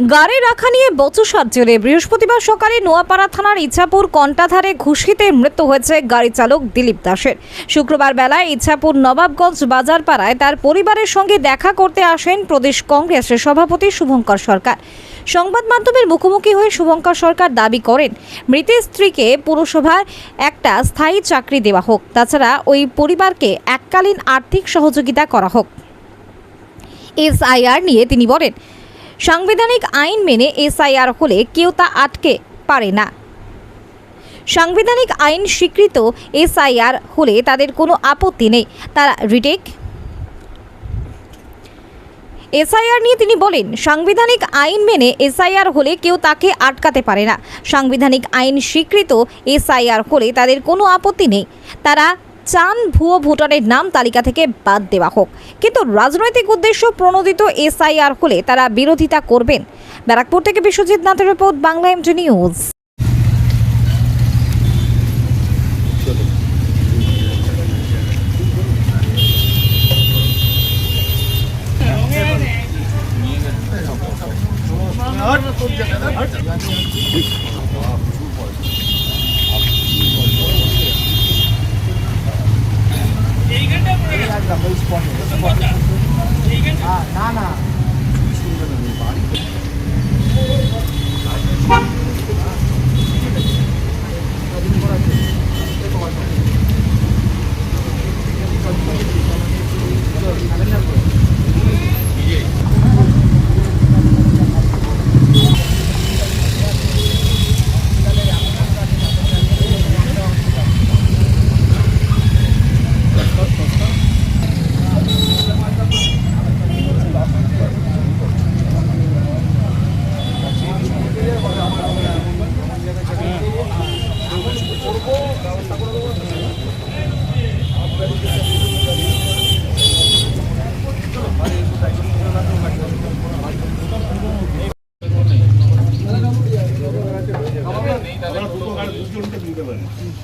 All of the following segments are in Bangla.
গাড়ি রাখা নিয়ে বচসার জেরে বৃহস্পতিবার সকালে নোয়াপাড়া থানার ইচ্ছাপুর কন্টাধারে ঘুষিতে মৃত্যু হয়েছে গাড়ি চালক দিলীপ দাসের। শুক্রবার বেলায় ইচ্ছাপুর নবাবগঞ্জ বাজার পাড়ায় তার পরিবারের সঙ্গে দেখা করতে আসেন প্রদেশ কংগ্রেসের সভাপতি শুভঙ্কর সরকার। সংবাদ মাধ্যমের মুখোমুখি হয়ে শুভঙ্কর সরকার দাবি করেন, মৃতের স্ত্রীকে পুরসভার একটা স্থায়ী চাকরি দেওয়া হোক, তাছাড়া ওই পরিবারকে এককালীন আর্থিক সহযোগিতা করা হোক। এসআইআর নিয়ে তিনি বলেন সাংবিধানিক আইন মেনে এসআইআর হলে কেউ তা আটকে পারে না। সাংবিধানিক আইন স্বীকৃত এসআইআর হলে তাদের কোনো আপত্তি নেই। তারা রিটেক। এসআইআর নিয়ে তিনি বলেন, সাংবিধানিক আইন মেনে এসআইআর হলে কেউ তাকে আটকাতে পারে না। সাংবিধানিক আইন স্বীকৃত এসআইআর হলে তাদের কোনো আপত্তি নেই। তারা চান ভুয়ো ভোটারের নাম তালিকা থেকে বাদ দেওয়া হোক। কিন্তু রাজনৈতিক উদ্দেশ্য প্রণোদিত এসআইআর হলে তারা বিরোধিতা করবেন। ব্যারাকপুর থেকে বিশ্বজিৎ নাথের রিপোর্ট, বাংলা এমটি নিউজ। ना ना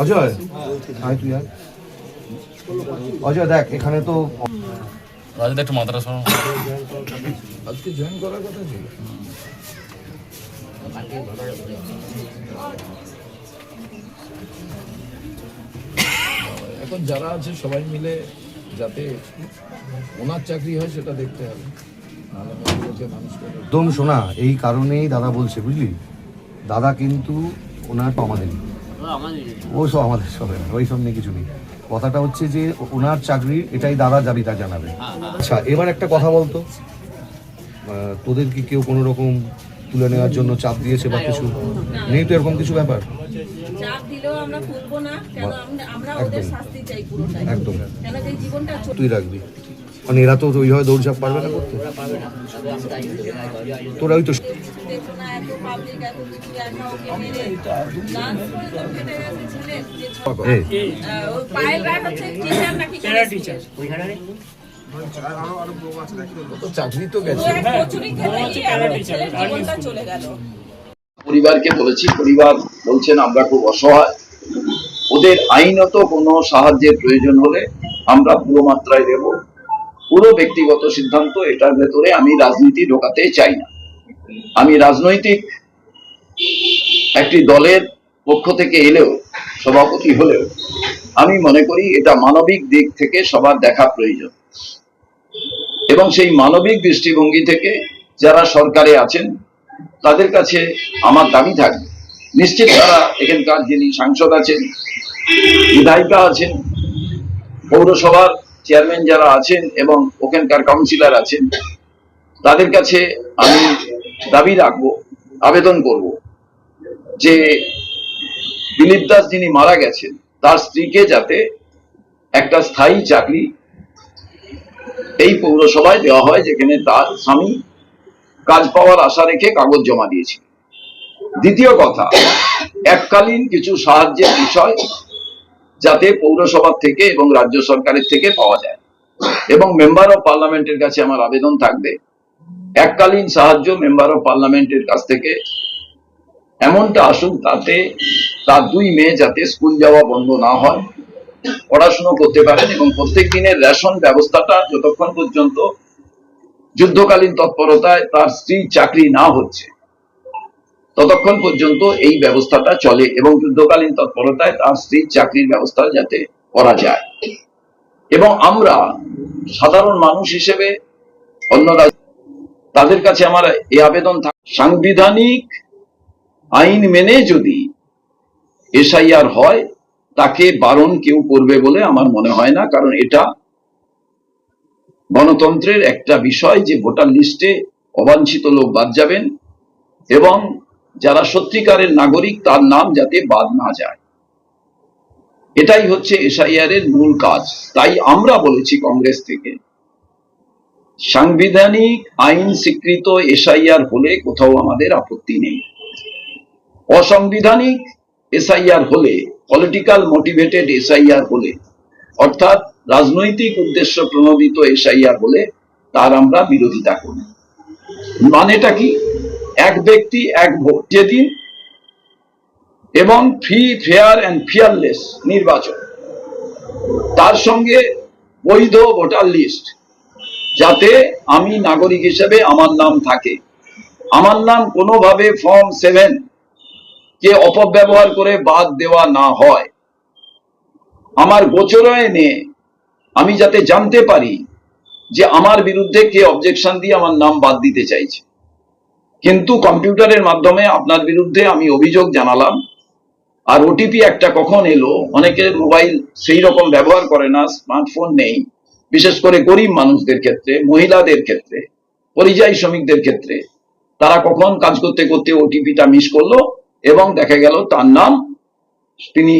অজয়? আয় তুই আয়। অজয় দেখ এখানে তো রাজদা একটু মাত্রা শোনো আজকে জয়েন করার কথা ছিল। এখন যারা আছে সবাই মিলে যাতে ওনার চাকরি হয় সেটা দেখতে হবে। একদম শোনা এই কারণেই দাদা বলছে বুঝলি? দাদা কিন্তু ওনার তো আমাদের ও সব আমাদের সব ওই সব নিয়ে কিছু নেই। কথাটা হচ্ছে যে ওনার চাকরি এটাই দাদা যাবি তা জানাবে আচ্ছা এবার একটা কথা বলতো। আহ, তোদের কি কেউ কোনো রকম তুলে নেওয়ার জন্য চাপ দিয়েছে বা কিছু? নেই তো এরকম কিছু ব্যাপার? চাপ দিলেও আমরা তুলবো না কেন? আমরা- আমরা ওদের একদম। তুই রাখবি। মানে এরা তো ওইভাবে দৌড়ঝাঁপ পারবে না করতে। তোরা ওই তো দেখো না এত পাবলিক এত কিছু একা ওকে মেরে ডান্স করে তো কেটে গেছে ছেলে যে ছ- এ আহ, ওই পায়েল রায় হচ্ছে টিচার নাকি টিচার ও তো চাকরি তো গেছে। কচুরি খেতে গিয়ে আমাদের ছেলের জীবনটা চলে গেল পরিবারকে বলেছি পরিবার বলছেন আমরা খুব অসহায়। ওদের আইনত কোনো সাহায্যের প্রয়োজন হলে আমরা পুরো মাত্রায় দেব। পুরো ব্যক্তিগত সিদ্ধান্ত এটার ভেতরে আমি রাজনীতি ঢোকাতে চাই না। আমি রাজনৈতিক একটি দলের পক্ষ থেকে এলেও, সভাপতি হলেও, আমি মনে করি এটা মানবিক দিক থেকে সবার দেখা প্রয়োজন। এবং সেই মানবিক দৃষ্টিভঙ্গি থেকে যারা সরকারে আছেন, তাদের কাছে আমার দাবি থাকবে। নিশ্চিত তারা এখানকার যিনি সাংসদ আছেন, বিধায়িকা আছেন, পৌরসভার চেয়ারম্যান যারা আছেন এবং ওখানকার কাউন্সিলর আছেন, তাদের কাছে আমি দাবি রাখব, আবেদন করব যে দিলীপ দাস যিনি মারা গেছেন, তার স্ত্রীকে যাতে একটা স্থায়ী চাকরি এই পৌরসভায় দেওয়া হয়, যেখানে তার স্বামী কাজ পাওয়ার আশা রেখে কাগজ জমা দিয়েছিল দ্বিতীয় কথা, এককালীন কিছু সাহায্যের বিষয় যাতে পৌরসভা থেকে এবং রাজ্য সরকারের থেকে পাওয়া যায়। এবং মেম্বার অফ পার্লামেন্টের কাছে আমার আবেদন থাকবে। এককালীন সাহায্য মেম্বার অফ পার্লামেন্টের কাছ থেকে। এমনটা আসুক তাতে তার দুই মেয়ে যাতে স্কুল যাওয়া বন্ধ না হয়, পড়াশুনো করতে পারেন এবং প্রত্যেক দিনের রেশন ব্যবস্থাটা যতক্ষণ পর্যন্ত যুদ্ধকালীন তৎপরতায় তার স্ত্রী চাকরি না হচ্ছে। ততক্ষণ পর্যন্ত এই ব্যবস্থাটা চলে এবং যুদ্ধকালীন তৎপরতায় তার স্ত্রীর চাকরির ব্যবস্থা যাতে করা যায়। এবং আমরা সাধারণ মানুষ হিসেবে অন্যরা তাদের কাছে আমার এই আবেদন সাংবিধানিক আইন মেনে যদি এসআইআর হয়, তাকে বারণ কেউ করবে বলে আমার মনে হয় না, কারণ এটা গণতন্ত্রের একটা বিষয় যে ভোটার লিস্টে অবাঞ্ছিত লোক বাদ যাবেন এবং যারা সত্যিকারের নাগরিক, তার নাম যাতে বাদ না যায়। এটাই হচ্ছে এসআইআর এর মূল কাজ। তাই আমরা বলেছি কংগ্রেস থেকে, সাংবিধানিক আইন স্বীকৃত এসআইআর হলে কোথাও আমাদের আপত্তি নেই। অসাংবিধানিক এসআইআর হলে পলিটিক্যাল মোটিভেটেড এসআইআর হলে, অর্থাৎ রাজনৈতিক উদ্দেশ্য প্রণোদিত এসআইআর হলে, তার আমরা বিরোধিতা করি। মানেটা কি? এক ব্যক্তি, এক ভোট যেদিন এবং ফ্রি ফেয়ার অ্যান্ড ফিয়ারলেস নির্বাচন। তার সঙ্গে বৈধ ভোটার লিস্ট যাতে আমি নাগরিক হিসেবে আমার নাম থাকে। আমার নাম কোনোভাবে ফর্ম সেভেন কে অপব্যবহার করে বাদ দেওয়া না হয়। আমার গোচরণে আমি যাতে জানতে পারি যে আমার বিরুদ্ধে কে অবজেকশন দিয়ে আমার নাম বাদ দিতে চাইছে। কিন্তু কম্পিউটারের মাধ্যমে আপনার বিরুদ্ধে আমি অভিযোগ জানালাম। আর ওটিপি একটা কখন এলো? অনেকের মোবাইল সেই রকম ব্যবহার করে না, স্মার্টফোন নেই। বিশেষ করে গরিব মানুষদের ক্ষেত্রে, মহিলাদের ক্ষেত্রে, পরিযায়ী শ্রমিকদের ক্ষেত্রে। তারা কখন কাজ করতে করতে ওটিপিটা মিস করল এবং দেখা গেল তার নাম তিনি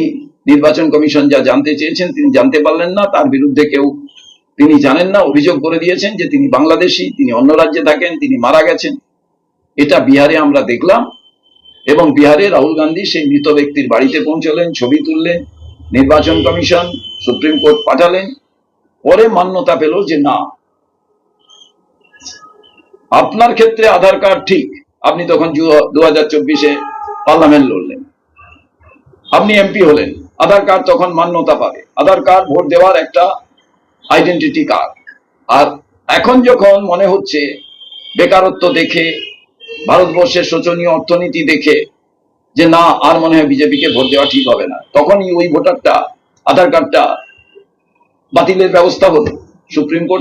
নির্বাচন কমিশন যা জানতে চেয়েছেন তিনি জানতে পারলেন না, তার বিরুদ্ধে কেউ তিনি জানেন না, অভিযোগ করে দিয়েছেন যে তিনি বাংলাদেশি, তিনি অন্য রাজ্যে থাকেন, তিনি মারা গেছেন। এটা বিহারে আমরা দেখলাম এবং বিহারে রাহুল গান্ধী সেই মৃত ব্যক্তির বাড়িতে পৌঁছলেন, ছবি তুললেন, নির্বাচন কমিশন, সুপ্রিম কোর্ট পাঠালেন, পরে মান্যতা পেল যে না। আপনার ক্ষেত্রে আধার কার্ড ঠিক, আপনি তখন দু হাজার চব্বিশে পার্লামেন্ট লড়লেন। আপনি এমপি হলেন, আধার কার্ড তখন মান্যতা পাবে। আধার কার্ড, ভোট দেওয়ার একটা আইডেন্টিটি কার্ড আর এখন যখন মনে হচ্ছে বেকারত্ব দেখে ভারতবর্ষের শোচনীয় অর্থনীতি দেখে যে না, আর মনে হয় বিজেপিকে ভোট দেওয়া ঠিক হবে না। তখনই ওই ভোটারটা, আধার কার্ডটা বাতিলের ব্যবস্থা হলো সুপ্রিম কোর্ট